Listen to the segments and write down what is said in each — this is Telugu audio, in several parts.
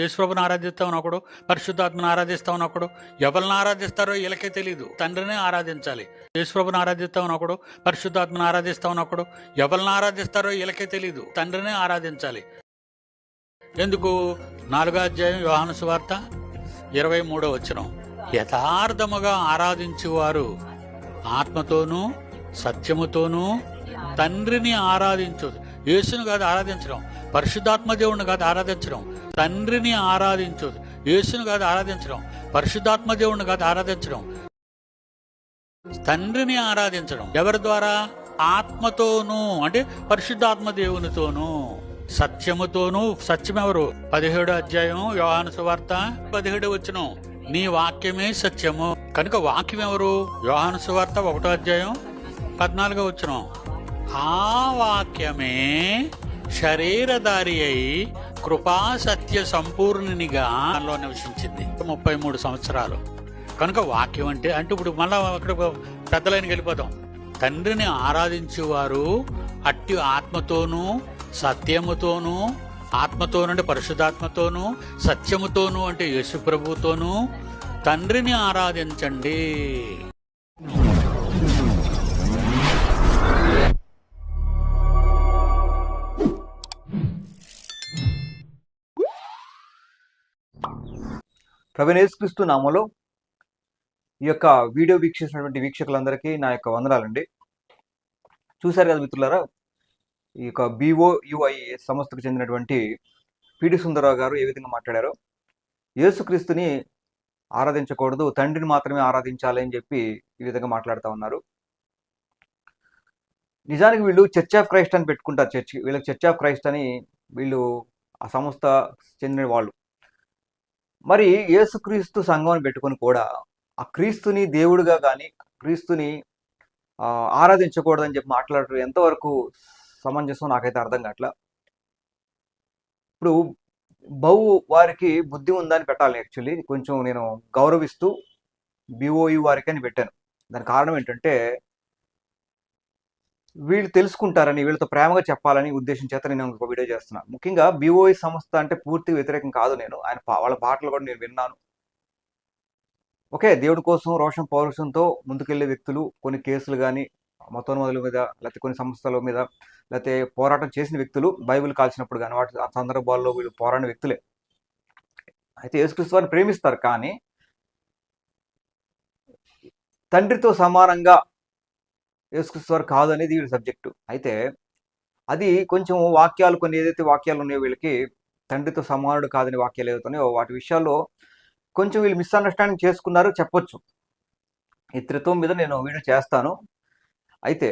యేసుప్రభుని ఆరాధిస్తా ఒకడు పరిశుద్ధాత్మను ఆరాధిస్తా ఒకడు ఎవరిని ఆరాధిస్తారో వీళ్ళకే తెలియదు తండ్రిని ఆరాధించాలి. యేసుప్రభుని ఆరాధిస్తా ఒకడు పరిశుద్ధాత్మను ఆరాధిస్తా ఒకడు ఎవరిని ఆరాధిస్తారో వీళ్ళకే తెలియదు తండ్రిని ఆరాధించాలి. ఎందుకు? నాలుగో అధ్యాయం యోహాను సువార్త ఇరవై మూడో వచ్చిన యథార్థముగా ఆరాధించువారు ఆత్మతోనూ సత్యముతోనూ తండ్రిని ఆరాధించదు యేసును కాదు ఆరాధించడం. పరిశుద్ధాత్మ దేవుడిని కాదు ఆరాధించడం. తండ్రిని ఆరాధించదు. యేసును కాదు ఆరాధించడం. పరిశుద్ధాత్మ దేవుడిని కాదు ఆరాధించడం. తండ్రిని ఆరాధించడం. ఎవరి ద్వారా? ఆత్మతోనూ. అంటే పరిశుద్ధాత్మ దేవునితోనూ. సత్యముతోనూ. ఎవరు? పదిహేడు అధ్యాయం యోహాను సువార్త పదిహేడు వచ్చిన నీ వాక్యమే సత్యము. కనుక వాక్యం ఎవరు? యోహాను సువార్త ఒకటో అధ్యాయం పద్నాలుగో వచ్చిన ఆ వాక్యమే శరీరధారి అయి కృపా సత్య సంపూర్ణునిగా దానిలో నివసించింది ముప్పై మూడు సంవత్సరాలు. కనుక వాక్యం అంటే అంటే ఇప్పుడు మళ్ళా అక్కడ పెద్దలైన వెళ్ళిపోతాం తండ్రిని ఆరాధించేవారు అట్టి ఆత్మతోనూ సత్యముతోనూ ఆత్మతోను అంటే పరిశుద్ధాత్మతోనూ సత్యముతోనూ అంటే యేసు ప్రభుతోనూ తండ్రిని ఆరాధించండి. ప్రవీణేశ్వరిస్తూ నామలో ఈ యొక్క వీడియో వీక్షిస్తున్నటువంటి వీక్షకులందరికీ నా యొక్క వందనాలండి. చూశారు కదా మిత్రులారా? ఈ యొక్క బిఓయుఐ సంస్థకు చెందినటువంటి పిడి సుందరరావు గారు ఏ విధంగా మాట్లాడారో? యేసుక్రీస్తుని ఆరాధించకూడదు తండ్రిని మాత్రమే ఆరాధించాలి అని చెప్పి ఈ విధంగా మాట్లాడుతూ ఉన్నారు. నిజానికి వీళ్ళు చర్చ్ ఆఫ్ క్రైస్ట్ అని పెట్టుకుంటారు చర్చ్ వీళ్ళకి చర్చ్ ఆఫ్ క్రైస్ట్ అని వీళ్ళు ఆ సంస్థ చెందిన వాళ్ళు. మరి యేసుక్రీస్తు సంఘం పెట్టుకొని కూడా ఆ క్రీస్తుని దేవుడిగా కానీ క్రీస్తుని ఆరాధించకూడదని చెప్పి మాట్లాడటం ఎంతవరకు సమంజసం నాకైతే అర్థం కావట్లా. ఇప్పుడు బహు వారికి బుద్ధి ఉందని పెట్టాలి యాక్చువల్లీ. కొంచెం నేను గౌరవిస్తూ బిఓయు వారికి అని పెట్టాను. దాని కారణం ఏంటంటే వీళ్ళు తెలుసుకుంటారని వీళ్ళతో ప్రేమగా చెప్పాలని ఉద్దేశం చేత నేను ఒక వీడియో చేస్తున్నాను ముఖ్యంగా బీఓఐ సంస్థ అంటే పూర్తి వ్యతిరేకం కాదు నేను. ఆయన వాళ్ళ పాటలు కూడా నేను విన్నాను. ఓకే దేవుడి కోసం రోషం పౌరుషంతో ముందుకెళ్ళే వ్యక్తులు కొన్ని కేసులు కానీ మతోన్మదుల మీద లేకపోతే కొన్ని సంస్థల మీద లేకపోతే పోరాటం చేసిన వ్యక్తులు బైబిల్ కాల్చినప్పుడు కానీ వాటి ఆ సందర్భాల్లో వీళ్ళు పోరాడిన వ్యక్తులే. అయితే యేసుక్రీస్తు వారిని ప్రేమిస్తారు కానీ తండ్రితో సమానంగా యేసుక్రీస్తువారు కాదు అనేది వీళ్ళ సబ్జెక్టు. అయితే అది కొంచెం వాక్యాలు కొన్ని ఏదైతే వాక్యాలు ఉన్నాయో వీళ్ళకి తండ్రితో సమానుడు కాదని వాక్యాలు ఏదైతున్నాయో వాటి విషయాల్లో కొంచెం వీళ్ళు మిస్అండర్స్టాండింగ్ చేసుకున్నారు చెప్పొచ్చు. ఈ త్రిత్వం మీద నేను వీడియో చేస్తాను. అయితే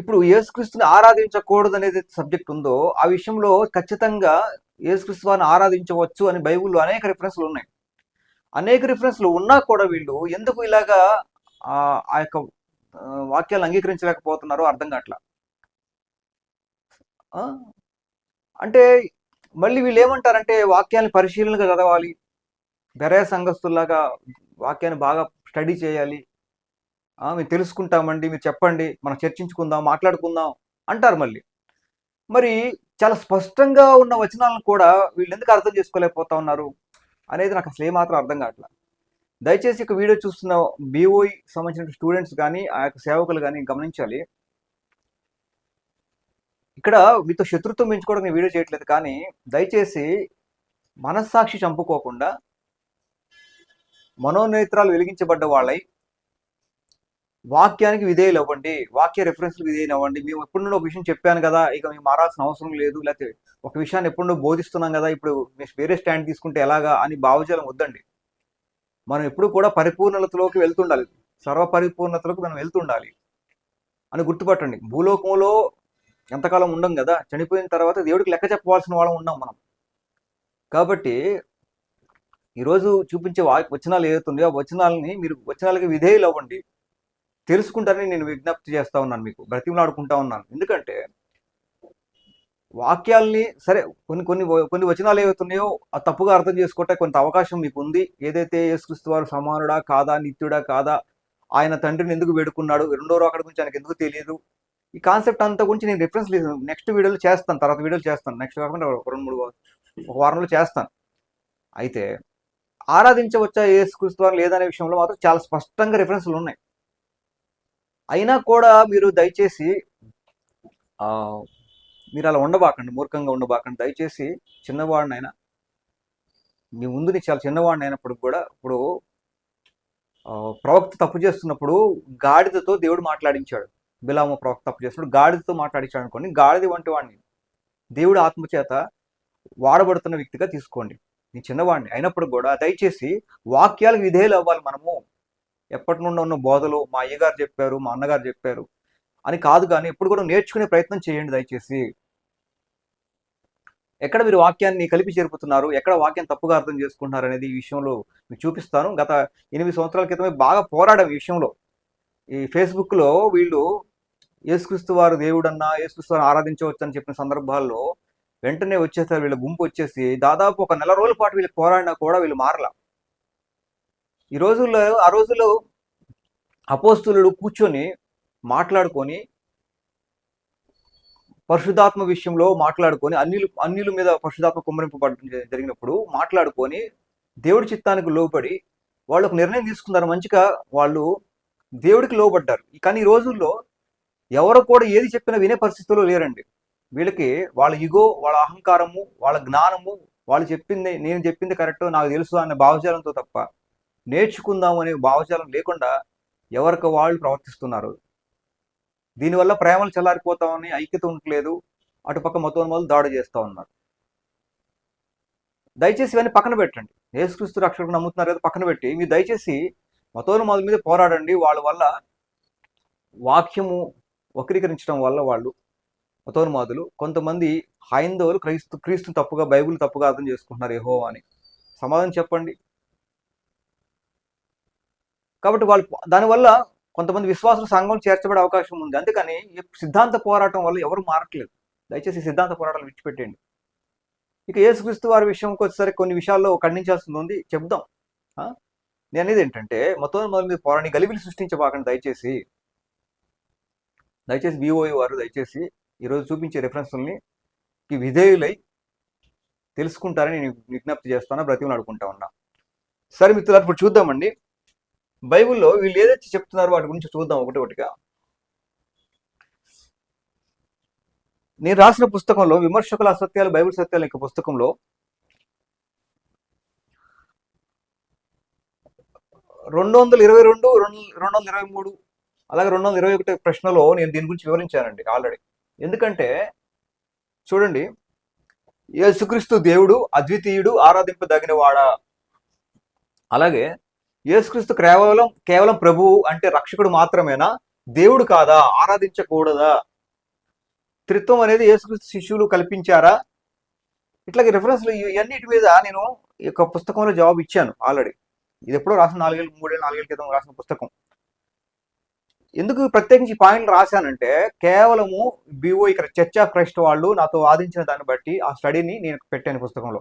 ఇప్పుడు యేసుక్రీస్తుని ఆరాధించకూడదు అనేది సబ్జెక్ట్ ఉందో ఆ విషయంలో ఖచ్చితంగా యేసుక్రీస్తు వారిని ఆరాధించవచ్చు అని బైబిల్లో అనేక రిఫరెన్స్లు ఉన్నాయి. అనేక రిఫరెన్స్లు ఉన్నా కూడా వీళ్ళు ఎందుకు ఇలాగా ఆ యొక్క వాక్యాలు అంగీకరించలేకపోతున్నారో అర్థం కావట్లా? అంటే మళ్ళీ వీళ్ళు ఏమంటారంటే వాక్యాన్ని పరిశీలనగా చదవాలి బెరయ సంఘస్తుల్లాగా వాక్యాన్ని బాగా స్టడీ చేయాలి. మేము తెలుసుకుంటామండి మీరు చెప్పండి మనం చర్చించుకుందాం మాట్లాడుకుందాం అంటారు మళ్ళీ. మరి చాలా స్పష్టంగా ఉన్న వచనాలను కూడా వీళ్ళు ఎందుకు అర్థం చేసుకోలేకపోతా ఉన్నారు అనేది నాకు అసలు ఏమాత్రం అర్థం కావట్లేదు దయచేసి ఇక వీడియో చూస్తున్న బీఓఈ సంబంధించిన స్టూడెంట్స్ కానీ ఆ యొక్క సేవకులు కానీ గమనించాలి. ఇక్కడ మీతో శత్రుత్వం పెంచుకోవడం నేను వీడియో చేయట్లేదు కానీ దయచేసి మనస్సాక్షి చంపుకోకుండా మనోనేత్రాలు వెలిగించబడ్డ వాళ్ళై వాక్యానికి విధేయులు అవ్వండి వాక్య రెఫరెన్స్లు విధేయులు అవ్వండి. మేము ఎప్పుడు ఒక విషయం చెప్పాను కదా ఇక మేము మారాల్సిన అవసరం లేదు లేకపోతే ఒక విషయాన్ని ఎప్పుడో బోధిస్తున్నాం కదా ఇప్పుడు మేము వేరే స్టాండ్ తీసుకుంటే ఎలాగా అని భావజాలం వద్దండి. మనం ఎప్పుడు కూడా పరిపూర్ణతలోకి వెళ్తుండాలి. సర్వపరిపూర్ణతలోకి మనం వెళ్తుండాలి అని గుర్తుపట్టండి. భూలోకంలో ఎంతకాలం ఉండం కదా? చనిపోయిన తర్వాత దేవుడికి లెక్క చెప్పవలసిన వాళ్ళం ఉన్నాం మనం. కాబట్టి ఈరోజు చూపించే వా వచనాలు ఏదైతుందో ఆ వచనాలని మీరు వచనాలకి విధేయులు అవ్వండి తెలుసుకుంటారని నేను విజ్ఞప్తి చేస్తా ఉన్నాను మీకు. బ్రతిమలాడుకుంటా ఉన్నాను. ఎందుకంటే వాక్యాల్ని సరే కొన్ని కొన్ని కొన్ని వచనాలు ఏవైతున్నాయో ఆ తప్పుగా అర్థం చేసుకుంటే కొంత అవకాశం మీకు ఉంది ఏదైతే యేసుక్రీస్తు వారు సమానుడా కాదా నిత్యుడా కాదా ఆయన తండ్రిని ఎందుకు వేడుకున్నాడు రెండో అక్కడ గురించి ఆయనకు ఎందుకు తెలియదు? ఈ కాన్సెప్ట్ అంతా గురించి నేను రిఫరెన్స్ లేదు. నెక్స్ట్ వీడియోలు చేస్తాను తర్వాత వీడియోలు చేస్తాను. నెక్స్ట్ కాకుండా ఒక రెండు మూడు ఒక వారంలో చేస్తాను. అయితే ఆరాధించవచ్చా యేసుక్రీస్తు వారు లేదనే విషయంలో మాత్రం చాలా స్పష్టంగా రిఫరెన్స్లు ఉన్నాయి. అయినా కూడా మీరు దయచేసి మీరు అలా ఉండబాకండి మూర్ఖంగా ఉండబాకండి. దయచేసి చిన్నవాడినైనా మీ ముందు చాలా చిన్నవాడిని అయినప్పుడు కూడా ఇప్పుడు ఆ, ప్రవక్త తప్పు చేస్తున్నప్పుడు గాడిదతో దేవుడు మాట్లాడించాడు. బిలామ ప్రవక్త తప్పు చేస్తున్నప్పుడు గాడిదతో మాట్లాడించాడు అనుకోండి గాడిద వంటి వాడిని. దేవుడు ఆత్మచేత వాడబడుతున్న వ్యక్తిగా తీసుకోండి. నీ చిన్నవాడిని అయినప్పుడు కూడా దయచేసి వాక్యాలకు విధేయులు అవ్వాలి మనము. ఎప్పటి నుండి ఉన్న బోధలు మా అయ్యగారు చెప్పారు మా అన్నగారు చెప్పారు. అని కాదు కానీ ఎప్పుడు కూడా నేర్చుకునే ప్రయత్నం చేయండి దయచేసి. ఎక్కడ మీరు వాక్యాన్ని కలిపి చేరుపుతున్నారు? ఎక్కడ వాక్యం తప్పుగా అర్థం చేసుకుంటున్నారు అనేది ఈ విషయంలో మీకు చూపిస్తాను. గత ఎనిమిది సంవత్సరాల క్రితమే బాగా పోరాడాం ఈ విషయంలో. ఈ ఫేస్బుక్లో వీళ్ళు యేసుక్రీస్తు వారు దేవుడన్నా యేసుక్రీస్తు వారు ఆరాధించవచ్చు అని చెప్పిన సందర్భాల్లో వెంటనే వచ్చేసారు వీళ్ళ గుంపు వచ్చేసి దాదాపు ఒక నెల రోజుల పాటు వీళ్ళు పోరాడినా కూడా వీళ్ళు మారల. ఈ రోజుల్లో ఆ రోజుల్లో అపోస్తులు కూర్చొని మాట్లాడుకొని పరిశుధాత్మ విషయంలో మాట్లాడుకొని అన్యులు అన్యుల మీద పరిశుధాత్మ కుమ్మరింపబడడం జరిగినప్పుడు మాట్లాడుకొని దేవుడి చిత్తానికి లోబడి వాళ్ళు ఒక నిర్ణయం తీసుకున్నారు. మంచిగా వాళ్ళు దేవుడికి లోబడ్డారు. కానీ ఈ రోజుల్లో ఎవరు కూడా ఏది చెప్పినా వినే పరిస్థితుల్లో లేరండి. వీళ్ళకి వాళ్ళ ఇగో వాళ్ళ అహంకారము వాళ్ళ జ్ఞానము వాళ్ళు చెప్పింది నేను చెప్పింది కరెక్ట్ నాకు తెలుసు అనే భావజాలంతో తప్ప నేర్చుకుందాం అనే భావజాలం లేకుండా ఎవరికి వాళ్ళు ప్రవర్తిస్తున్నారు. దీనివల్ల ప్రేమలు చల్లారిపోతామని ఐక్యత ఉండట్లేదు. అటుపక్క మతోన్మాలు దాడి చేస్తూ ఉన్నారు. దయచేసి ఇవన్నీ పక్కన పెట్టండి. యేసుక్రీస్తు రక్షకుడు నమ్ముతున్నారు కదా పక్కన పెట్టి. మీరు దయచేసి మతోన్మాల మీద పోరాడండి. వాళ్ళ వల్ల వాక్యము వక్రీకరించడం వల్ల వాళ్ళు మతోన్మాదులు కొంతమంది హైందవులు క్రైస్తు క్రీస్తు తప్పుగా బైబిల్ తప్పుగా అర్థం చేసుకుంటున్నారు ఏహో అని. సమాధానం చెప్పండి. కాబట్టి వాళ్ళు దానివల్ల కొంతమంది విశ్వాసులు సంఘం చేర్చబడే అవకాశం ఉంది. అందుకని సిద్ధాంత పోరాటం వల్ల ఎవరు మారట్లేదు. దయచేసి సిద్ధాంత పోరాటాలు విడిచిపెట్టండి ఇక యేసుక్రీస్తు వారి విషయంకి వచ్చేసరికి కొన్ని విషయాల్లో ఖండించాల్సింది ఉంది. చెప్దాం. నేను అనేది ఏంటంటే మొత్తం మొదల మీద పోరాని గలిబిలు సృష్టించబాకండి దయచేసి. దయచేసి విఓఏ వారు దయచేసి ఈరోజు చూపించే రెఫరెన్స్ని విధేయులై తెలుసుకుంటారని నేను విజ్ఞప్తి చేస్తాను బ్రతిమలు అడుకుంటా ఉన్నా. సరే మిత్రులు ఇప్పుడు చూద్దామండి. బైబిల్లో వీళ్ళు ఏదైతే చెప్తున్నారో వాటి గురించి చూద్దాం ఒకటి ఒకటిగా. నేను రాసిన పుస్తకంలో విమర్శకుల అసత్యాలు బైబిల్ సత్యాలు యొక్క పుస్తకంలో రెండు వందల ఇరవై రెండు రెండు రెండు వందల ఇరవై మూడు అలాగే రెండు వందల ఇరవై ఒకటి ప్రశ్నలో నేను దీని గురించి వివరించానండి ఆల్రెడీ. ఎందుకంటే చూడండి యేసుక్రీస్తు దేవుడు అద్వితీయుడు ఆరాధింపదగిన వాడా అలాగే యేసుక్రీస్తు కేవలం కేవలం ప్రభువు అంటే రక్షకుడు మాత్రమేనా? దేవుడు కాదా? ఆరాధించకూడదా? త్రిత్వం అనేది యేసుక్రీస్తు శిష్యులు కల్పించారా? ఇట్లాగే రిఫరెన్స్లు ఇవన్నిటి మీద నేను ఈ యొక్క పుస్తకంలో జవాబు ఇచ్చాను ఆల్రెడీ. ఇది ఎప్పుడో రాసిన నాలుగేళ్ళు మూడేళ్ళు నాలుగేళ్ళ క్రితం రాసిన పుస్తకం. ఎందుకు ప్రత్యేకించి పాయింట్లు రాశానంటే కేవలము బీఓ ఇక్కడ చర్చ్ ఆఫ్ క్రైస్ట్ వాళ్ళు నాతో వాదించిన దాన్ని బట్టి ఆ స్టడీని నేను పెట్టాను పుస్తకంలో.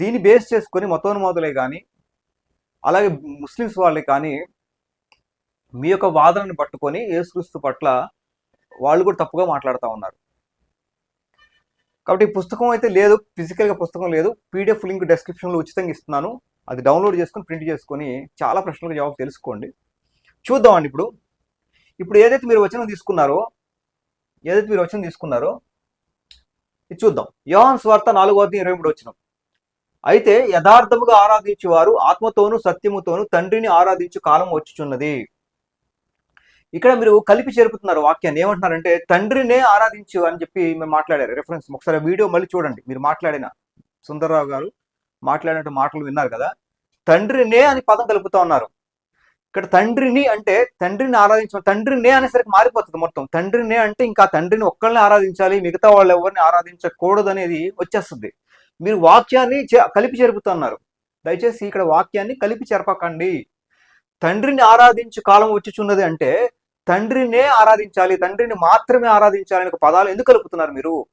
దీన్ని బేస్ చేసుకొని మతోన్మాదులే కానీ అలాగే ముస్లిమ్స్ వాళ్ళే కానీ మీ యొక్క వాదనని పట్టుకొని యేసుక్రీస్తు పట్ల వాళ్ళు కూడా తప్పుగా మాట్లాడుతూ ఉన్నారు. కాబట్టి ఈ పుస్తకం అయితే లేదు ఫిజికల్గా పుస్తకం లేదు. పీడిఎఫ్ లింక్ డెస్క్రిప్షన్లో ఉచితంగా ఇస్తున్నాను. అది డౌన్లోడ్ చేసుకొని ప్రింట్ చేసుకొని చాలా ప్రశ్నలకు జవాబు తెలుసుకోండి. చూద్దామండి ఇప్పుడు. ఇప్పుడు ఏదైతే మీరు వచనం తీసుకున్నారో ఏదైతే మీరు వచనం తీసుకున్నారో ఇది చూద్దాం. యోహాన్ స్వార్థ నాలుగో అధ్యాయం ఇరవై మూడు వచ్చినాం అయితే యథార్థముగా ఆరాధించేవారు ఆత్మతోను సత్యముతోను తండ్రిని ఆరాధించు కాలం వచ్చుచున్నది. ఇక్కడ మీరు కలిపి చేరుపుతున్నారు వాక్యాన్ని. ఏమంటున్నారంటే తండ్రినే ఆరాధించు అని చెప్పి మేము మాట్లాడారు. రెఫరెన్స్ ఒకసారి వీడియో మళ్ళీ చూడండి. మీరు మాట్లాడిన సుందరరావు గారు మాట్లాడినట్టు మాటలు విన్నారు కదా. తండ్రినే అని పదం కలుపుతా ఉన్నారు. ఇక్కడ తండ్రిని అంటే తండ్రిని ఆరాధించడం తండ్రినే అనేసరికి మారిపోతుంది మొత్తం. తండ్రినే అంటే ఇంకా తండ్రిని ఒక్కళ్ళని ఆరాధించాలి మిగతా వాళ్ళు ఎవరిని ఆరాధించకూడదు అనేది వచ్చేస్తుంది. మీరు వాక్యాన్ని చే- కలిపి జరుపుతున్నారు దయచేసి ఇక్కడ వాక్యాన్ని కలిపి చెరపకండి. తండ్రిని ఆరాధించు కాలం వచ్చుచున్నది అంటే తండ్రినే ఆరాధించాలి తండ్రిని మాత్రమే ఆరాధించాలి అనే పదాలు ఎందుకు కలుపుతున్నారు మీరు?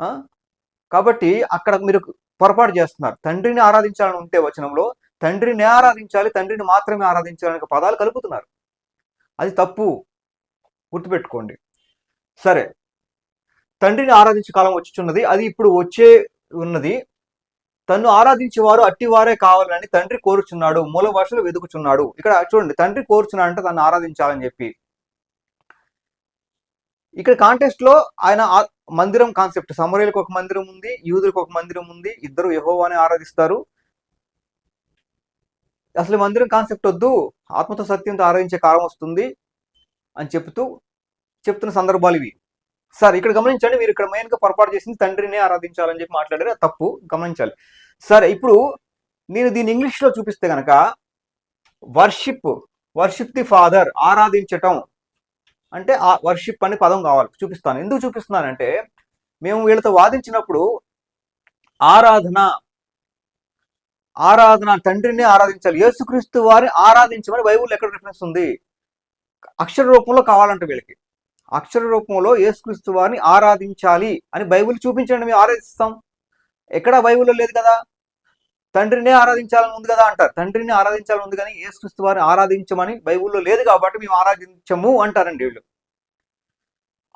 ఆ? కాబట్టి అక్కడ మీరు పొరపాటు చేస్తున్నారు. తండ్రిని ఆరాధించాలని ఉంటే వచనంలో తండ్రిని ఆరాధించాలి తండ్రిని మాత్రమే ఆరాధించాలి అనే పదాలు కలుపుతున్నారు. అది తప్పు. గుర్తుపెట్టుకోండి. సరే. తండ్రిని ఆరాధించే కాలం వచ్చుచున్నది. అది ఇప్పుడు వచ్చే ఉన్నది. తన్ను ఆరాధించేవారు అట్టివారే కావాలని తండ్రి కోరుచున్నాడు. మూల భాషలు వెతుకుచున్నాడు. ఇక్కడ చూడండి తండ్రి కోరుచున్నాడు అంటే తను ఆరాధించాలని చెప్పి. ఇక్కడ కాంటెస్ట్లో ఆయన మందిరం కాన్సెప్ట్ సమరయులకు ఒక మందిరం ఉంది యూదులకు ఒక మందిరం ఉంది ఇద్దరు యహోవాని ఆరాధిస్తారు. అసలు మందిరం కాన్సెప్ట్ వద్దు ఆత్మతో సత్యంతో ఆరాధించే కాలం వస్తుంది అని చెప్తూ చెప్తున్న సందర్భాలు ఇవి. సార్ ఇక్కడ గమనించండి మీరు ఇక్కడ మెయిన్గా పొరపాటు చేసింది తండ్రినే ఆరాధించాలని చెప్పి మాట్లాడారు. తప్పు గమనించాలి. సరే ఇప్పుడు నేను దీన్ని ఇంగ్లీష్లో చూపిస్తే కనుక వర్షిప్ వర్షిప్ ది ఫాదర్ ఆరాధించటం అంటే ఆ వర్షిప్ అని పదం కావాలి చూపిస్తాను. ఎందుకు చూపిస్తున్నానంటే మేము వీళ్ళతో వాదించినప్పుడు ఆరాధన ఆరాధన తండ్రిని ఆరాధించాలి. యేసుక్రీస్తు వారిని ఆరాధించమని బైబుల్ ఎక్కడ రిఫరెన్స్ ఉంది? అక్షర రూపంలో కావాలంట వీళ్ళకి. అక్షర రూపంలో యేసుక్రీస్తు వారిని ఆరాధించాలి అని బైబిల్ చూపించండి మేము ఆరాధిస్తాం. ఎక్కడా బైబిల్లో లేదు కదా? తండ్రినే ఆరాధించాలని ఉంది కదా అంటారు. తండ్రిని ఆరాధించాలని ఉంది కానీ యేసుక్రీస్తు వారిని ఆరాధించమని బైబిల్లో లేదు కాబట్టి మేము ఆరాధించము అంటారండి వీళ్ళు.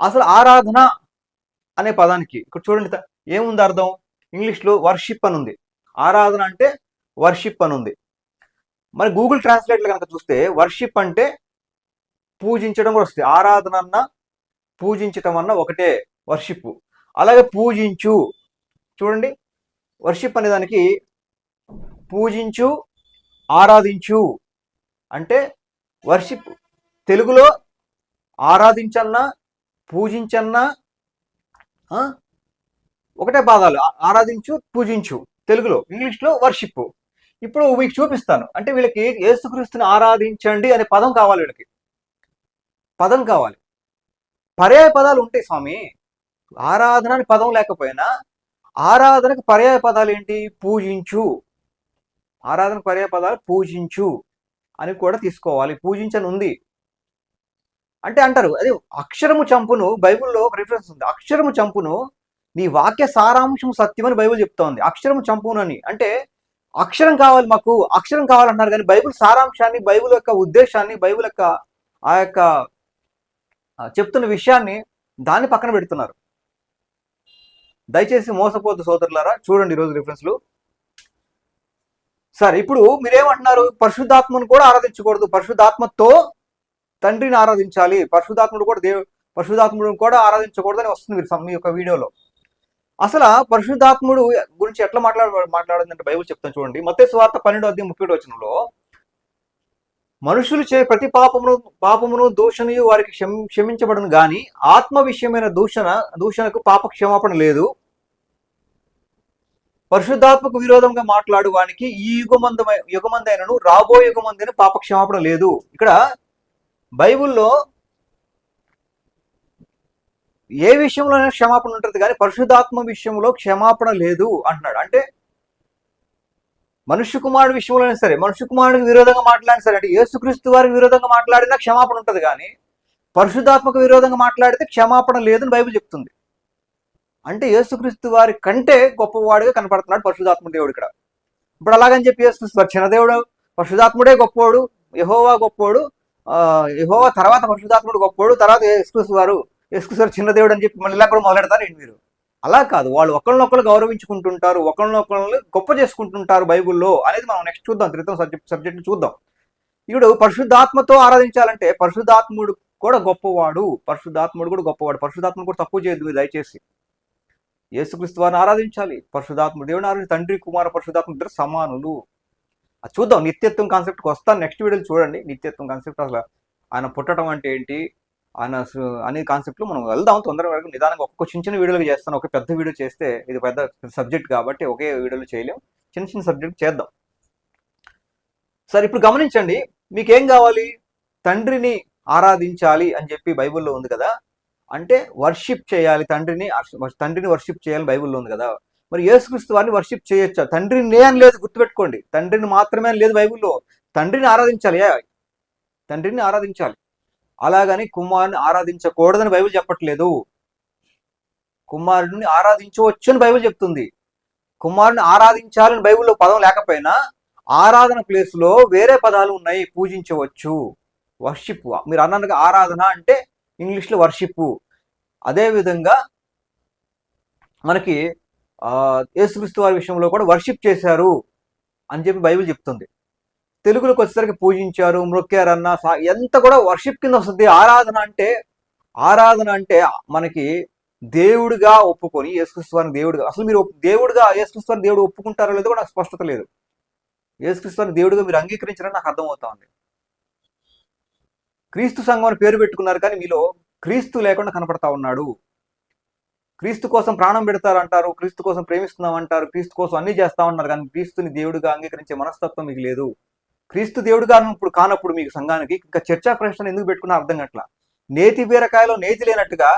అసలు ఆరాధన అనే పదానికి ఇక్కడ చూడండి ఏముంది అర్థం? ఇంగ్లీష్లో వర్షిప్ అని ఉంది. ఆరాధన అంటే వర్షిప్ అని ఉంది. మరి గూగుల్ ట్రాన్స్లేట్లో కనుక చూస్తే వర్షిప్ అంటే పూజించడం కూడా వస్తుంది. ఆరాధన అన్న పూజించటం అన్న ఒకటే వర్షిప్ అలాగే పూజించు. చూడండి. వర్షిప్ అనే దానికి పూజించు ఆరాధించు అంటే వర్షిప్ తెలుగులో ఆరాధించన్నా పూజించన్నా ఒకటే పాదాలు. ఆరాధించు పూజించు. తెలుగులో ఇంగ్లీష్లో వర్షిప్ ఇప్పుడు మీకు చూపిస్తాను. అంటే వీళ్ళకి ఏసుక్రీస్తుని ఆరాధించండి అనే పదం కావాలి వీళ్ళకి. పదం కావాలి. పర్యాయ పదాలు ఉంటాయి స్వామి. ఆరాధన అని పదం లేకపోయినా ఆరాధనకు పర్యాయ పదాలు ఏంటి? పూజించు. ఆరాధన పర్యాయ పదాలు పూజించు అని కూడా తీసుకోవాలి. పూజించని ఉంది. అంటే అంటారు అది అక్షరము చంపును బైబిల్లో ఒక రిఫరెన్స్ ఉంది. అక్షరము చంపును నీ వాక్య సారాంశం సత్యమని బైబిల్ చెప్తోంది. అక్షరము చంపును అని. అంటే అక్షరం కావాలి మాకు అక్షరం కావాలంటున్నారు కానీ బైబిల్ సారాంశాన్ని బైబిల్ యొక్క ఉద్దేశాన్ని బైబిల్ యొక్క ఆ యొక్క చెప్తున్న విషయాన్ని దాన్ని పక్కన పెడుతున్నారు. దయచేసి మోసపోద్దు సోదరులారా చూడండి ఈరోజు రిఫరెన్స్లు సార్ ఇప్పుడు మీరేమంటున్నారు? పరిశుద్ధాత్మను కూడా ఆరాధించకూడదు. పరిశుద్ధాత్మతో తండ్రిని ఆరాధించాలి. పరిశుధాత్ముడు కూడా దేవు పరిశుద్ధాత్ముడు కూడా ఆరాధించకూడదని వస్తుంది మీరు సమ్- మీ యొక్క వీడియోలో. అసలు పరిశుద్ధాత్ముడు గురించి ఎట్లా మాట్లాడ మాట్లాడిందంటే బైబుల్ చెప్తాను చూడండి. మొత్తం స్వార్థ పన్నెండు అధ్యాయం ముప్పై వచనంలో మనుషులు చే ప్రతి పాపమును పాపమును దూషణయు వారికి క్షమ క్షమించబడను గాని ఆత్మ విషయమైన దూషణ దూషణకు పాప క్షమాపణ లేదు. పరిశుద్ధాత్మకు విరోధంగా మాట్లాడు వానికి ఈ యుగమందమై యుగమందైనను రాబోయే యుగమందైన పాప క్షమాపణ లేదు. ఇక్కడ బైబిల్లో ఏ విషయంలోనైనా క్షమాపణ ఉంటుంది కానీ పరిశుద్ధాత్మ విషయంలో క్షమాపణ లేదు అంటున్నాడు. అంటే మనుష్య కుమారుడు విషయంలో సరే మనుష్య కుమారుడికి విరోధంగా మాట్లాడిన సరే అంటే యేసుక్రీస్తు వారికి విరోధంగా మాట్లాడినా క్షమాపణ ఉంటుంది కానీ పరిశుధాత్మక విరోధంగా మాట్లాడితే క్షమాపణ లేదని బైబిల్ చెప్తుంది. అంటే యేసుక్రీస్తు వారి కంటే గొప్పవాడిగా కనపడుతున్నాడు పరిశుధాత్మ దేవుడు ఇక్కడ. ఇప్పుడు అలాగని చెప్పి యేసుక్రీస్తు వారు చిన్నదేవుడు పరిశుధాత్ముడే గొప్పవాడు యహోవా గొప్పవాడు ఆ, తర్వాత పరిశుధాత్ముడు గొప్పవాడు తర్వాత యేసుక్రీస్తు వారు యేసుక్రీస్తు వారు చిన్నదేవుడు అని చెప్పి మళ్ళీ ఇలా కూడా మొదలెడతారు మీరు? అలా కాదు. వాళ్ళు ఒకళ్ళనొకళ్ళు గౌరవించుకుంటుంటారు ఒకరినొకరు గొప్ప చేసుకుంటుంటారు బైబిల్లో అనేది మనం నెక్స్ట్ చూద్దాం. త్రితం సబ్జెక్ట్ సబ్జెక్ట్ చూద్దాం. ఇప్పుడు పరిశుద్ధాత్మతో ఆరాధించాలంటే పరిశుద్ధాత్ముడు కూడా గొప్పవాడు. పరిశుద్ధాత్ముడు కూడా గొప్పవాడు. పరిశుద్ధాత్ముడు కూడా తప్పు చేయదు దయచేసి. యేసుక్రీస్తు వారిని ఆరాధించాలి. పరిశుధాత్ముడు దేవుని ఆరాధించి తండ్రి కుమార పరిశుధాత్మ ఇద్దరు సమానులు. చూద్దాం. నిత్యత్వం కాన్సెప్ట్కి వస్తాను. నెక్స్ట్ వీడియోలు చూడండి. నిత్యత్వం కాన్సెప్ట్ అసలు ఆయన పుట్టడం అంటే ఏంటి? అన్న అసలు అనే కాన్సెప్ట్లో మనం వెళ్దాం తొందరగా వరకు. నిదానంగా ఒక్కొక్క చిన్న చిన్న వీడియోలు చేస్తాను. ఒక పెద్ద వీడియో చేస్తే ఇది పెద్ద సబ్జెక్ట్ కాబట్టి ఒకే వీడియోలు చేయలేం. చిన్న చిన్న సబ్జెక్ట్ చేద్దాం. సరే ఇప్పుడు గమనించండి. మీకేం కావాలి? తండ్రిని ఆరాధించాలి అని చెప్పి బైబిల్లో ఉంది కదా. అంటే వర్షిప్ చేయాలి తండ్రిని తండ్రిని వర్షిప్ చేయాలి బైబిల్లో ఉంది కదా. మరి యేసుక్రీస్తు వారిని వర్షిప్ చేయొచ్చా? తండ్రిని అని లేదు గుర్తుపెట్టుకోండి. తండ్రిని మాత్రమే అని లేదు బైబిల్లో. తండ్రిని ఆరాధించాలి. ఏ? తండ్రిని ఆరాధించాలి. అలాగని కుమారుని ఆరాధించకూడదని బైబిల్ చెప్పట్లేదు. కుమారుడిని ఆరాధించవచ్చు అని బైబిల్ చెప్తుంది. కుమారుని ఆరాధించాలని బైబిల్లో పదం లేకపోయినా ఆరాధన ప్లేస్లో వేరే పదాలు ఉన్నాయి పూజించవచ్చు. వర్షిప్ మీరు అన్నట్టుగా ఆరాధన అంటే ఇంగ్లీష్లో వర్షిప్ అదే విధంగా మనకి ఆ, యేసుక్రీస్తు వారి విషయంలో కూడా వర్షిప్ చేశారు అని చెప్పి బైబిల్ చెప్తుంది. తెలుగులోకి వచ్చేసరికి పూజించారు మృక్యారన్న ఎంత కూడా వర్షిప్ కింద వస్తుంది. ఆరాధన అంటే ఆరాధన అంటే మనకి దేవుడిగా ఒప్పుకొని యేసుక్రీస్తువారిని దేవుడిగా అసలు మీరు దేవుడిగా యేసుక్రీస్తువారిని దేవుడు ఒప్పుకుంటారో లేదో కూడా నాకు స్పష్టత లేదు. యేసుక్రీస్తువారిని దేవుడిగా మీరు అంగీకరించారని నాకు అర్థమవుతా ఉంది క్రీస్తు సంఘం అని పేరు పెట్టుకున్నారు కానీ మీలో క్రీస్తు లేకుండా కనపడతా ఉన్నాడు. క్రీస్తు కోసం ప్రాణం పెడతారంటారు క్రీస్తు కోసం ప్రేమిస్తున్నాం అంటారు క్రీస్తు కోసం అన్ని చేస్తా ఉన్నారు కానీ క్రీస్తుని దేవుడిగా అంగీకరించే మనస్తత్వం మీకు లేదు. క్రీస్తు దేవుడుగా ఇప్పుడు కానప్పుడు మీకు సంఘానికి ఇంకా చర్చా ప్రశ్న ఎందుకు పెట్టుకున్నా అర్థం అట్లా నేతి బీరకాయలో నేతి లేనట్టుగా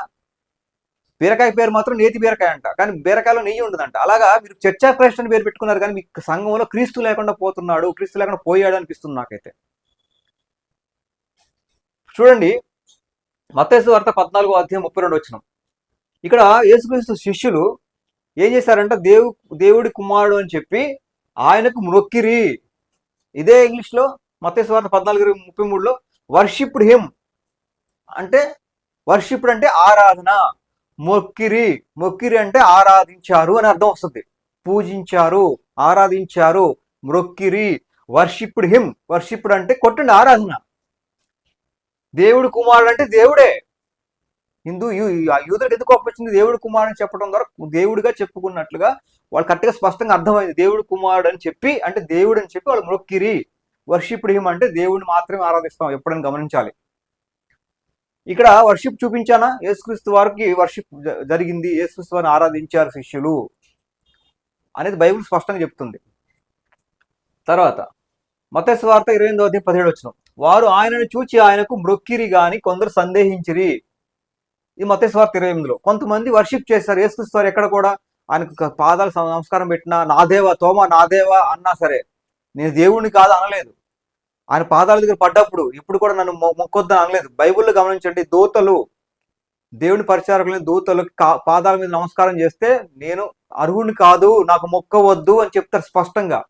బీరకాయ పేరు మాత్రం నేతి బీరకాయ అంట. కానీ బీరకాయలో నెయ్యి ఉండదంట. అలాగా మీరు చర్చా ప్రశ్న పేరు పెట్టుకున్నారు కానీ మీకు సంఘంలో క్రీస్తు లేకుండా పోతున్నాడు క్రీస్తు లేకుండా పోయాడు అనిపిస్తుంది నాకైతే. చూడండి మతేసు వార్త పద్నాలుగో అధ్యాయం ముప్పై రెండు వచ్చిన ఇక్కడ యేసుక్రీస్తు శిష్యులు ఏం చేశారంటే? దేవు దేవుడి కుమారుడు అని చెప్పి ఆయనకు మొక్కిరి ఇదే ఇంగ్లీష్లో మత్తేసు వార్త పద్నాలుగు ముప్పై మూడులో వర్షిప్డ్ హిమ్. అంటే వర్షిప్డ్ అంటే ఆరాధన. మొక్కిరి. మొక్కిరి అంటే ఆరాధించారు అని అర్థం వస్తుంది. పూజించారు ఆరాధించారు మొక్కిరి. Worshipped him. వర్షిప్డ్ అంటే కొట్టండి ఆరాధన. దేవుడు కుమారుడు అంటే దేవుడే. హిందూ యూదులకు ఎందుకు వచ్చింది దేవుడు కుమారుడు అని చెప్పడం ద్వారా దేవుడిగా చెప్పుకున్నట్లుగా వాళ్ళు కరెక్ట్గా స్పష్టంగా అర్థమైంది. దేవుడు కుమారుడు అని చెప్పి అంటే దేవుడు అని చెప్పి వాళ్ళు మొక్కిరి. వర్షిప్డ్ హిమ్ అంటే దేవుడిని మాత్రమే ఆరాధిస్తాం ఎప్పుడని గమనించాలి. ఇక్కడ వర్షిప్ చూపించానా? యేసుక్రీస్తు వారికి వర్షిప్ జ- జరిగింది. యేసుక్రీస్తు వారిని ఆరాధించారు శిష్యులు అనేది బైబిల్ స్పష్టంగా చెప్తుంది. తర్వాత మతస్వార్త ఇరవై ఎనిమిది పదిహేడు వచ్చిన. వారు ఆయనను చూచి ఆయనకు మ్రొక్కిరి గాని కొందరు సందేహించిరి. ఈ మతేసు ఇరవై ఎనిమిదిలో. కొంతమంది వర్షిప్ చేస్తారు యేసుక్రీస్తు వారు ఎక్కడ కూడా? ఆయనకు పాదాలు నమస్కారం పెట్టినా నాదేవా తోమ తోమా అన్నా సరే నేను దేవుడిని కాదు అనలేదు. ఆయన పాదాల దగ్గర పడ్డప్పుడు ఇప్పుడు కూడా నన్ను మొ- మొక్కొద్దని అనలేదు. బైబుల్లో గమనించండి దూతలు దేవుని పరిచారకులని దూతలు కా- పాదాల మీద నమస్కారం చేస్తే నేను అర్హుడిని కాదు నాకు మొక్కవద్దు అని చెప్తారు స్పష్టంగా.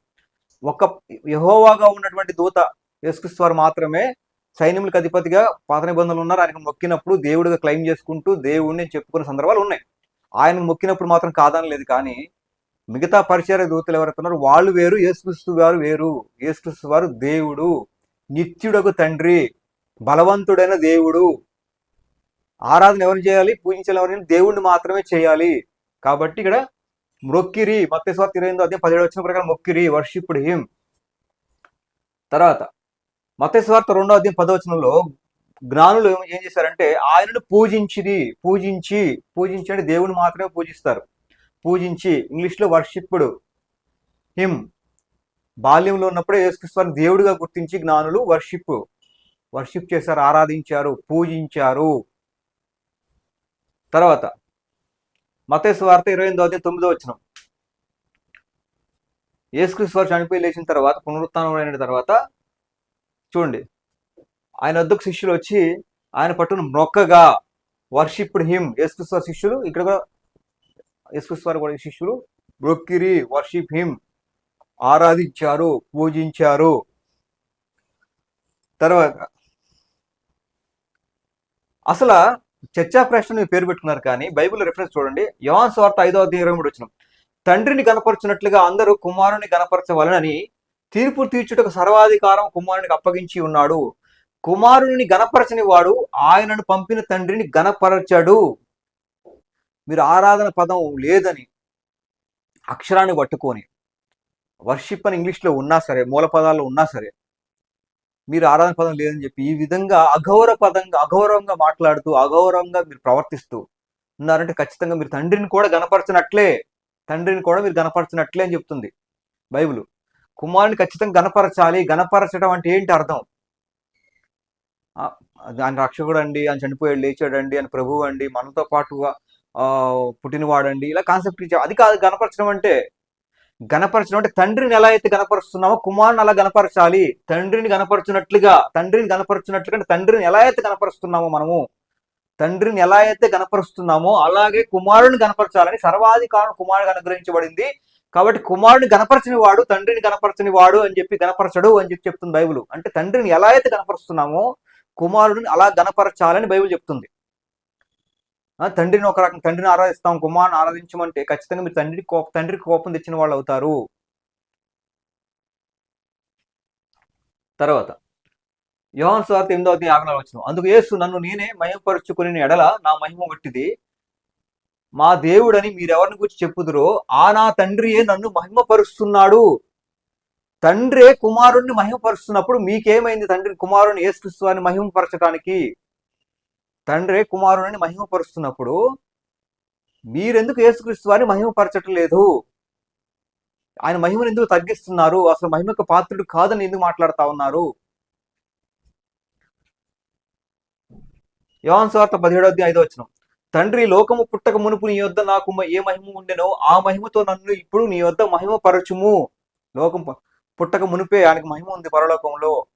ఒక యహోవాగా ఉన్నటువంటి దూత యేసుక్రీస్తు వారు మాత్రమే సైన్యములకు అధిపతిగా పాత నిబంధనలు ఉన్నారు. ఆయనకు మొక్కినప్పుడు దేవుడిగా క్లెయిమ్ చేసుకుంటూ దేవుడిని చెప్పుకునే సందర్భాలు ఉన్నాయి. ఆయనకు మొక్కినప్పుడు మాత్రం కాదనలేదు కానీ మిగతా పరిచయ దూతలు ఎవరైతే వాళ్ళు వేరు యేసుక్రీస్తు వారు వేరు. యేసుక్రీస్తు వారు దేవుడు. నిత్యుడకు తండ్రి బలవంతుడైన దేవుడు. ఆరాధన ఎవరు చేయాలి? పూజించాలి ఎవరిని? దేవుణ్ణి మాత్రమే చేయాలి. కాబట్టి ఇక్కడ మొక్కిరి మత్తేశ్వర ఇరవై ఎనిమిదో పదిహేడు వచ్చిన ప్రకారం మొక్కిరి వర్షిప్పుడు హిమ్. తర్వాత మతేశ్వార్త రెండో అధ్యాయం పదవచనంలో జ్ఞానులు ఏం- చేశారంటే ఆయనను పూజించిది పూజించి పూజించి అంటే దేవుని మాత్రమే పూజిస్తారు. పూజించి ఇంగ్లీష్లో వర్షిప్పుడు హిమ్. బాల్యంలో ఉన్నప్పుడే యేసుక్రీస్తువారిని దేవుడిగా గుర్తించి జ్ఞానులు వర్షిప్ వర్షిప్ చేశారు ఆరాధించారు పూజించారు. తర్వాత మతేసు వార్త ఇరవై ఎనిమిదో అధ్యాయం తొమ్మిదో వచ్చిన యేసుక్రీస్తు వారు చనిపోయి లేచిన తర్వాత పునరుత్నం అయిన తర్వాత చూడండి. ఆయన వద్దకు శిష్యులు వచ్చి ఆయన పట్టును మొక్కగా వర్షిప్డ్ హిమ్ యేసుకృష్ణ శిష్యులు ఇక్కడ కూడా యేసుకృష్ణ కూడా శిష్యులు బ్రొక్కిరి వర్షిప్ హిమ్ ఆరాధించారు పూజించారు. తర్వాత అసలు చర్చా ప్రశ్న పేరు పెట్టుకున్నారు కానీ బైబిల్ రిఫరెన్స్ చూడండి. యోహాన్ స్వార్థ ఐదో అధ్యాయం ఇరవై మూడు వచ్చిన తండ్రిని గనపరచినట్లుగా అందరూ కుమారుని గనపరచవాలని తీర్పు తీర్చుటకు సర్వాధికారం కుమారునికి అప్పగించి ఉన్నాడు. కుమారుని గనపరచని వాడు ఆయనను పంపిన తండ్రిని గనపరచడు మీరు ఆరాధన పదం లేదని అక్షరాన్ని పట్టుకొని వర్షిప్ అని ఇంగ్లీష్లో ఉన్నా సరే మూల పదాల్లో ఉన్నా సరే మీరు ఆరాధన పదం లేదని చెప్పి ఈ విధంగా అగౌరవ పదంగా అగౌరవంగా మాట్లాడుతూ అగౌరవంగా మీరు ప్రవర్తిస్తూ ఉన్నారంటే ఖచ్చితంగా మీరు తండ్రిని కూడా గనపరచినట్లే తండ్రిని కూడా మీరు గనపరచినట్లే అని చెప్తుంది బైబిల్. కుమారుని ఖచ్చితంగా గనపరచాలి గనపరచడం అంటే ఏంటి అర్థం? దాని ఆయన రక్షకుడు అండి ఆయన చనిపోయాడు లేచాడండి ఆయన ప్రభువు అండి మనతో పాటుగా ఆ, పుట్టినవాడండి. ఇలా కాన్సెప్ట్ ఇచ్చా అది కాదు గనపరచడం అంటే. గనపరచడం అంటే తండ్రిని ఎలా అయితే గనపరుస్తున్నామో కుమారుని అలా గనపరచాలి తండ్రిని గనపరచున్నట్లుగా తండ్రిని గనపరచున్నట్లుగా అంటే తండ్రిని ఎలా అయితే గనపరుస్తున్నామో మనము తండ్రిని ఎలా అయితే గనపరుస్తున్నామో అలాగే కుమారుని గనపరచాలని సర్వాధికారం కుమారుడు అనుగ్రహించబడింది. కాబట్టి కుమారుని గనపరచని వాడు తండ్రిని గనపరచని వాడు అని చెప్పి గనపరచడు అని చెప్పి చెప్తుంది బైబిల్. అంటే తండ్రిని ఎలా అయితే గనపరుస్తున్నామో కుమారుడిని అలా గనపరచాలని బైబిల్ చెప్తుంది. ఆ, తండ్రిని ఒక రకం తండ్రిని ఆరాధిస్తాం కుమారుని ఆరాధించమంటే ఖచ్చితంగా మీరు తండ్రి కోప తండ్రికి కోపం తెచ్చిన వాళ్ళు అవుతారు. తర్వాత యోహన్ స్వార్థ ఎనిమిదవ అధ్యాయం ఆజ్ఞలు వచ్చిన అందుకు యేసు నన్ను నేనే మహిమపరుచుకుని ఎడల నా మహిమ గట్టిది. మా దేవుడని మీరెవరిని గురించి చెప్పుదురో ఆ నా తండ్రియే నన్ను మహిమపరుస్తున్నాడు. తండ్రే కుమారుణ్ణి మహిమపరుస్తున్నప్పుడు మీకేమైంది తండ్రి కుమారుని యేసుక్రీస్తు అని మహిమపరచడానికి తండ్రే కుమారుని మహిమపరుస్తున్నప్పుడు మీరెందుకు యేసుక్రీస్తు వారిని మహిమపరచటం లేదు ఆయన మహిమను ఎందుకు తగ్గిస్తున్నారు? అసలు మహిమకు పాత్రుడు కాదని ఎందుకు మాట్లాడుతా ఉన్నారు? యోన్ స్వార్థ పదిహేడో అధ్యాయం ఐదో వచ్చినాం తండ్రి లోకము పుట్టక మునుపు నీ యొద్ద నాకు ఏ మహిమ ఉండెనో ఆ మహిమతో నన్ను ఇప్పుడు నీ యొద్ద మహిమ పరచుము లోకం పుట్టక మునిపే ఆయనకు మహిమ ఉంది పరలోకంలో.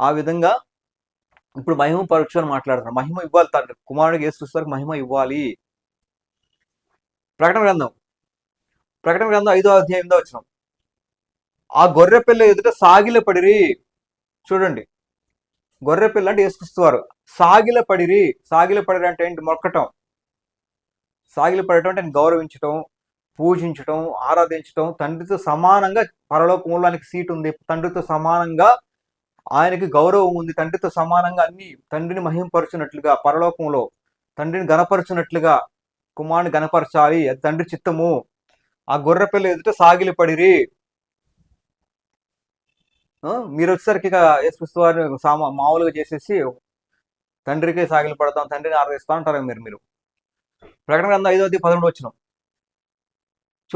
ఆ విధంగా ఇప్పుడు మహిమ పరచు అని మాట్లాడుతున్నారు మహిమ ఇవ్వాలి తండ్రి. కుమారుడికి యేసుక్రీస్తువారికి మహిమ ఇవ్వాలి. ప్రకటన గ్రంథం. ప్రకటన గ్రంథం ఐదో అధ్యాయం ఎనిమిదో వచ్చిన ఆ గొర్రె పిల్ల ఎదుట సాగిల పడిరి చూడండి. గొర్రె పిల్ల అంటే యేసుక్రీస్తువారు సాగిల పడిరి సాగిల పడిరి అంటే ఏంటి? మొక్కటం. సాగిలిపడటం అంటే గౌరవించటం పూజించటం ఆరాధించటం తండ్రితో సమానంగా పరలోకంలో ఆయనకి సీట్ ఉంది. తండ్రితో సమానంగా ఆయనకి గౌరవం ఉంది. తండ్రితో సమానంగా అన్ని తండ్రిని మహింపరచున్నట్లుగా పరలోకంలో తండ్రిని గనపరచున్నట్లుగా కుమారుని గనపరచాలి. అది తండ్రి చిత్తము. ఆ గొర్రెపిల్ల ఎదుట సాగిలి పడిరి మీరు వచ్చేసరికి ఇక యేసుక్రీస్తు వారిని సామా మామూలుగా చేసేసి తండ్రికి సాగిలి పడతాం తండ్రిని ఆరాధిస్తా అంటారు మీరు మీరు? ప్రకటన గ్రంథం ఐదవది పదకొండు వచ్చిన.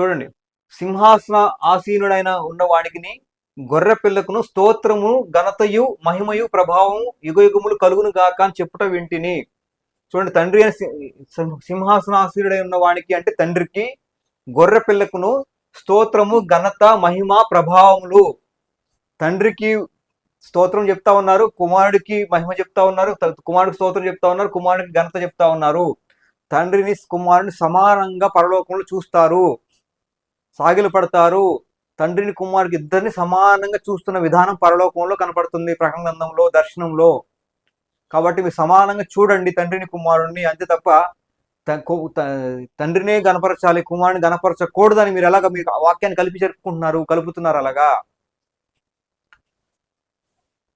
చూడండి. సింహాసన ఆసీనుడైన ఉన్నవాడికిని గొర్రె పిల్లకును స్తోత్రము ఘనతయు మహిమయు ప్రభావము యుగయుగములు కలుగును గాక అని చెప్పుట వింటిని. చూడండి తండ్రి అని సి- సింహ- సింహాసనాసీనుడై ఉన్న అంటే తండ్రికి గొర్రె పిల్లకును స్తోత్రము ఘనత మహిమ ప్రభావములు. తండ్రికి స్తోత్రం చెప్తా ఉన్నారు కుమారుడికి మహిమ చెప్తా ఉన్నారు కుమారుడికి స్తోత్రం చెప్తా ఉన్నారు కుమారుడికి ఘనత చెప్తా ఉన్నారు. తండ్రిని కుమారుని సమానంగా పరలోకంలో చూస్తారు. సాగిలు పడతారు. తండ్రిని కుమారుడికి ఇద్దరిని సమానంగా చూస్తున్న విధానం పరలోకంలో కనపడుతుంది ప్రకటన గ్రంథంలో దర్శనంలో. కాబట్టి మీరు సమానంగా చూడండి తండ్రిని కుమారుడిని అంతే తప్ప త- కు- త- తండ్రినే గనపరచాలి కుమారుని గనపరచకూడదని మీరు ఎలాగ మీకు వాక్యాన్ని కలిపి జరుపుకుంటున్నారు కలుపుతున్నారు అలాగా?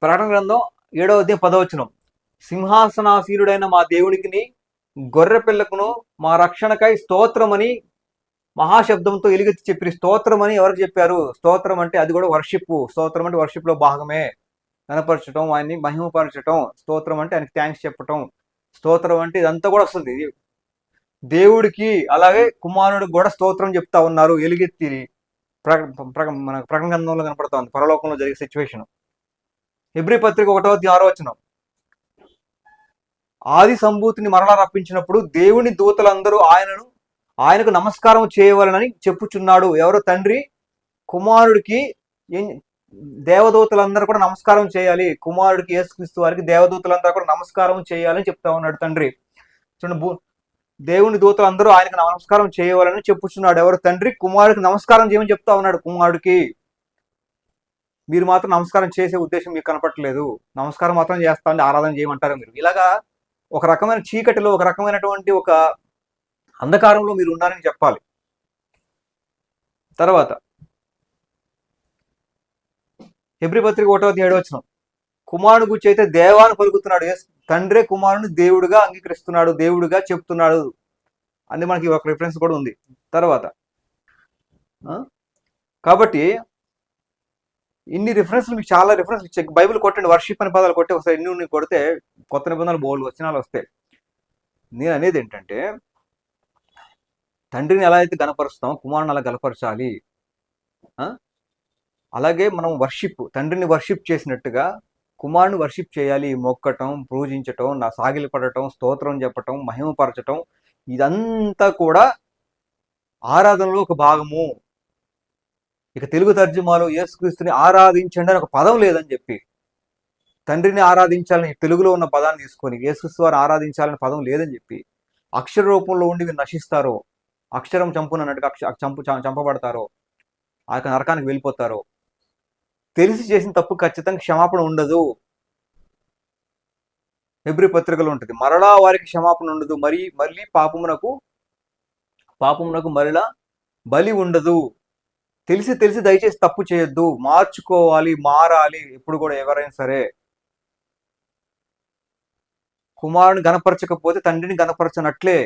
ప్రకటన గ్రంథం ఏడవ అధ్యాయం పదవచనం సింహాసనాసీనుడైన మా దేవుడికిని గొర్రె పిల్లకును మా రక్షణకై స్తోత్రమని మహాశబ్దంతో ఎలుగెత్తి చెప్పి స్తోత్రం అని ఎవరికి చెప్పారు? స్తోత్రం అంటే అది కూడా వర్షిప్ స్తోత్రం అంటే వర్షిప్లో లో భాగమే. కనపరచడం ఆయన్ని మహిమపరచటం. స్తోత్రం అంటే ఆయనకి థ్యాంక్స్ చెప్పటం. స్తోత్రం అంటే ఇదంతా కూడా వస్తుంది. దేవుడికి అలాగే కుమారుడికి కూడా స్తోత్రం చెప్తా ఉన్నారు. ఎలుగెత్తి మన ప్రకటన గ్రంథంలో కనపడతా ఉంది. పరలోకంలో జరిగే సిచ్యువేషన్ హెబ్రి పత్రిక ఒకటో అధ్యాయం ఆరో వచనం. ఆది సంభూతిని మరలా రప్పించినప్పుడు దేవుని దూతలందరూ ఆయనను ఆయనకు నమస్కారం చేయవలనని చెప్పుచున్నాడు. ఎవరు? తండ్రి కుమారుడికి దేవదూతలందరూ కూడా నమస్కారం చేయాలి. కుమారుడికి యేసుక్రీస్తు వారికి దేవదూతలందరూ కూడా నమస్కారం చేయాలని చెప్తా ఉన్నాడు తండ్రి. చూడండి భూ దేవుని దూతలందరూ ఆయనకు నమస్కారం చేయవాలని చెప్పుచున్నాడు. ఎవరు? తండ్రి కుమారుడికి నమస్కారం చేయమని చెప్తా ఉన్నాడు కుమారుడికి. మీరు మాత్రం నమస్కారం చేసే ఉద్దేశం మీకు కనపట్లేదు నమస్కారం మాత్రం చేస్తా ఆరాధన చేయమంటారు మీరు? ఇలాగా ఒక రకమైన చీకటిలో ఒక రకమైనటువంటి ఒక అంధకారంలో మీరు ఉన్నారని చెప్పాలి. తర్వాత ఎబ్రి పత్రిక ఒకటో ఏడో వచ్చిన కుమారుడు గురించి అయితే దేవాన్ని పలుకుతున్నాడు. తండ్రే కుమారుని దేవుడిగా అంగీకరిస్తున్నాడు దేవుడిగా చెప్తున్నాడు అని మనకి ఒక రిఫరెన్స్ కూడా ఉంది. తర్వాత కాబట్టి ఇన్ని రిఫరెన్స్లు మీకు చాలా రిఫరెన్స్ చెక్ బైబిల్ కొట్టండి వర్షిప్ అని పదాలు కొట్టి ఒకసారి ఎన్ని ఉన్నాయి కొడితే కొత్త నిబంధనలు బోల్డ్ వచనాలు వస్తాయి. నేను అనేది ఏంటంటే తండ్రిని ఎలా అయితే గనపరుస్తాం కుమారుని అలా గనపరచాలి ఆ? అలాగే మనం వర్షిప్ తండ్రిని వర్షిప్ చేసినట్టుగా కుమారుని వర్షిప్ చేయాలి. మొక్కటం పూజించటం నా సాగిలి పడటం స్తోత్రం చెప్పటం మహిమపరచటం ఇదంతా కూడా ఆరాధనలో ఒక భాగము. ఇక తెలుగు తర్జుమాలో యేసుక్రీస్తుని ఆరాధించండి అని ఒక పదం లేదని చెప్పి తండ్రిని ఆరాధించాలని తెలుగులో ఉన్న పదాన్ని తీసుకొని యేసుక్రీస్తు వారు ఆరాధించాలని పదం లేదని చెప్పి అక్షర రూపంలో ఉండి మీరు నశిస్తారో అక్షరం చంపునన్నట్టుగా అక్ష చంపు చంపబడతారో ఆ యొక్క నరకానికి వెళ్ళిపోతారో తెలిసి చేసిన తప్పు ఖచ్చితంగా క్షమాపణ ఉండదు. హెబ్రి పత్రికలో ఉంటుంది మరలా వారికి క్షమాపణ ఉండదు మరి మళ్ళీ పాపమునకు పాపమునకు మరలా బలి ఉండదు. తెలిసి తెలిసి దయచేసి తప్పు చేయొద్దు. మార్చుకోవాలి మారాలి. ఇప్పుడు కూడా ఎవరైనా సరే. కుమారుని గనపరచకపోతే తండ్రిని గనపరచనట్లే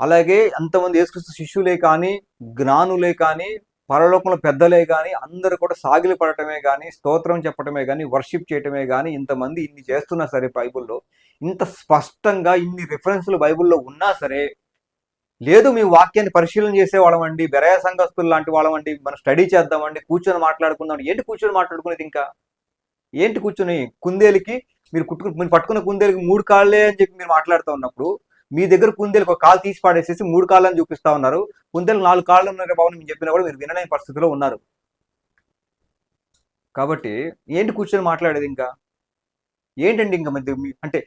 అలాగే అంతమంది యేసుక్రీస్తు శిష్యులే కానీ జ్ఞానులే కానీ పరలోకంలో పెద్దలే కానీ అందరూ కూడా సాగిలి పడటమే కానీ స్తోత్రం చెప్పటమే కానీ వర్షిప్ చేయటమే కానీ ఇంతమంది ఇన్ని చేస్తున్నా సరే బైబిల్లో. ఇంత స్పష్టంగా ఇన్ని రిఫరెన్స్లు బైబిల్లో ఉన్నా సరే లేదు మీ వాక్యాన్ని పరిశీలన చేసే వాళ్ళమండి బెరయ సంఘస్థులు లాంటి వాళ్ళమండి మనం స్టడీ చేద్దామండి కూర్చొని మాట్లాడుకుందాం. ఏంటి కూర్చొని మాట్లాడుకునేది ఇంకా? ఏంటి కూర్చొని? కుందేలికి మీరు కుట్టుకు మీరు పట్టుకున్న కుందేలికి మూడు కాళ్ళే అని చెప్పి మీరు మాట్లాడుతూ ఉన్నప్పుడు మీ దగ్గర కుందేలకు ఒక కాలు తీసి పాడేసేసి మూడు కాళ్ళని చూపిస్తా ఉన్నారు. కుందేలు నాలుగు కాళ్ళు ఉన్నారు బాబు మీరు చెప్పినా కూడా మీరు వినలేని పరిస్థితిలో ఉన్నారు. కాబట్టి ఏంటి కూర్చొని మాట్లాడేది ఇంకా? ఏంటండి ఇంకా మీ- అంటే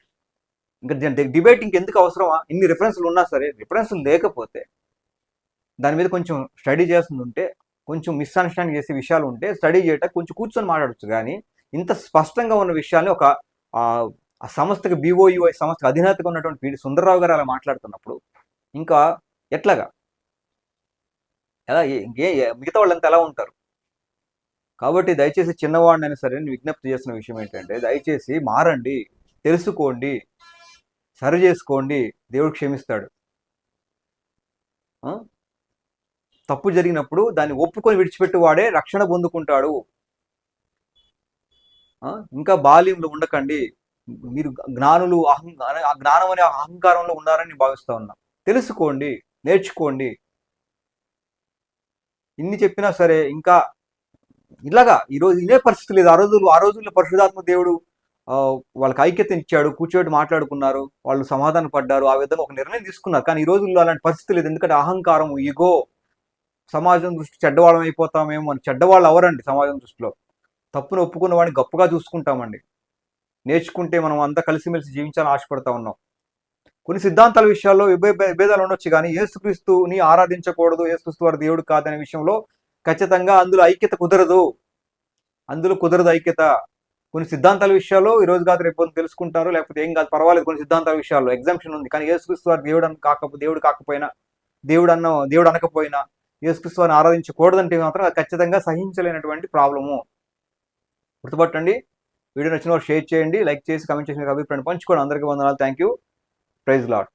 ఇంకా డిబేటింగ్ ఎందుకు అవసరమా? ఇన్ని రిఫరెన్స్లు ఉన్నా సరే రిఫరెన్స్లు లేకపోతే దాని మీద కొంచెం స్టడీ చేస్తుంటే కొంచెం మిస్అండర్స్టాండ్ చేసే విషయాలు ఉంటే స్టడీ చేయటం కొంచెం కూర్చొని మాట్లాడచ్చు. కానీ ఇంత స్పష్టంగా ఉన్న విషయాన్ని ఒక ఆ, సంస్థకి బీఓయుఐ సంస్థకు అధినేతగా ఉన్నటువంటి పీడి సుందరరావు గారు అలా మాట్లాడుతున్నప్పుడు ఇంకా ఎట్లాగా? ఎలా ఏ- ఇంకే మిగతా వాళ్ళంతా ఎలా ఉంటారు? కాబట్టి దయచేసి చిన్నవాడినైనా సరే విజ్ఞప్తి చేసిన విషయం ఏంటంటే దయచేసి మారండి తెలుసుకోండి సరి చేసుకోండి దేవుడు క్షమిస్తాడు. తప్పు జరిగినప్పుడు దాన్ని ఒప్పుకొని విడిచిపెట్టి వాడే రక్షణ పొందుకుంటాడు. ఇంకా బాల్యంలో ఉండకండి. మీరు జ్ఞానులు అహం ఆ జ్ఞానం అనే అహంకారంలో ఉన్నారని భావిస్తూ భావిస్తా ఉన్నా. తెలుసుకోండి నేర్చుకోండి. ఇన్ని చెప్పినా సరే ఇంకా ఇలాగా ఈరోజు ఇదే పరిస్థితి లేదు. ఆ రోజులు ఆ రోజుల్లో పరిశుధాత్మ దేవుడు వాళ్ళకి ఐక్యతను ఇచ్చాడు కూర్చోబెట్టి మాట్లాడుకున్నారు వాళ్ళు సమాధాన పడ్డారు ఆ విధంగా ఒక నిర్ణయం తీసుకున్నారు. కానీ ఈ రోజుల్లో అలాంటి పరిస్థితి లేదు. ఎందుకంటే అహంకారం ఇగో సమాజం దృష్టి చెడ్డవాళ్ళం అయిపోతామేమో అని చెడ్డవాళ్ళు అవరండి సమాజం దృష్టిలో? తప్పును ఒప్పుకున్న వాడిని గొప్పగా చూసుకుంటామండి. నేర్చుకుంటే మనం అంతా కలిసిమెలిసి జీవించాలని ఆశపడతా ఉన్నాం. కొన్ని సిద్ధాంతాల విషయాల్లో విభే విభేదాలు ఉండొచ్చు కానీ ఏసుక్రీస్తుని ఆరాధించకూడదు ఏసుక్రీస్తు వారి దేవుడు కాదనే విషయంలో ఖచ్చితంగా అందులో ఐక్యత కుదరదు. అందులో కుదరదు ఐక్యత. కొన్ని సిద్ధాంతాల విషయాల్లో ఈ రోజు కాదు రేపు తెలుసుకుంటారు లేకపోతే ఏం కాదు పర్వాలేదు కొన్ని సిద్ధాంతాల విషయాల్లో. ఎగ్జామ్షన్ ఉంది. కానీ యేసుక్రీస్తు వారు దేవుడు అని కాకపోతే దేవుడు కాకపోయినా దేవుడు అన్న దేవుడు అనకపోయినా యేసుక్రీస్తు వారిని ఆరాధించకూడదంటే మాత్రం అది ఖచ్చితంగా సహించలేనటువంటి ప్రాబ్లము. గుర్తుపట్టండి. వీడియో నచ్చిన వారు షేర్ చేయండి లైక్ చేసి కమెంట్ చేసి మీకు అభిప్రాయం పంచుకోండి. అందరికీ వందనాలు. Thank you praise lot